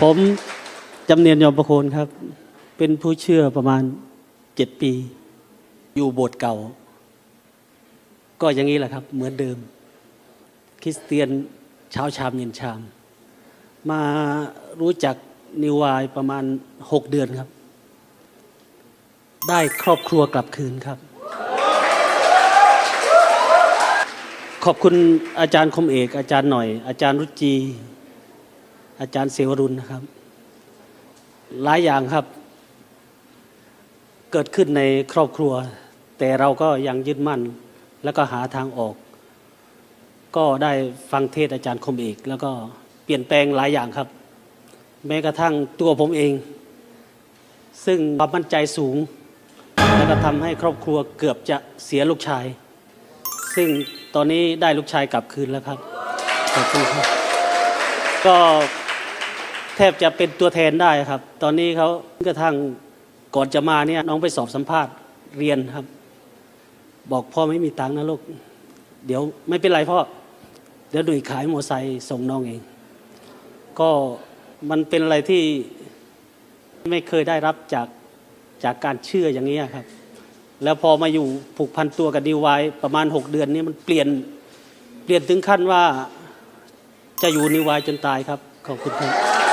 ผมจำเนียนยอมประโคนครับ เป็นผู้เชื่อประมาณเจ็ดปี อยู่โบสถ์เก่า ก็อย่างนี้แหละครับ เหมือนเดิม คริสเตียนเช้าชามเย็นชาม มารู้จักนิวายประมาณหกเดือนครับ ได้ครอบครัวกลับคืนครับ ขอบคุณอาจารย์คมเอก อาจารย์หน่อย อาจารย์รุจี อาจารย์เสวรุณนะครับ หลายอย่างครับ เกิดขึ้นในครอบครัว แต่เราก็ยังยึดมั่น แล้วก็หาทางออก ก็ได้ฟังเทศอาจารย์คมเอก แล้วก็เปลี่ยนแปลงหลายอย่างครับ แม้กระทั่งตัวผมเอง ซึ่งความมั่นใจสูง แล้วก็ทำให้ครอบครัวเกือบจะเสียลูกชาย ซึ่งตอนนี้ได้ลูกชายกลับคืนแล้วครับขอบคุณครับก็ แทบจะเป็นตัวแทนได้ครับ ตอนนี้เขากระทั่งก่อนจะมาเนี่ยน้องไปสอบสัมภาษณ์เรียนครับ บอกพ่อไม่มีตังค์นะลูกเดี๋ยวไม่เป็นไรพ่อเดี๋ยวหนุ่ยขายมอเตอร์ไซค์ส่งน้องเอง ก็มันเป็นอะไรที่ไม่เคยได้รับจากจากการเชื่ออย่างนี้ครับ แล้วพอมาอยู่ผูกพันตัวกับดีวายประมาณ 6 เดือนนี้มันเปลี่ยนเปลี่ยนถึงขั้นว่าจะอยู่นิวายจนตายครับ ขอบคุณครับ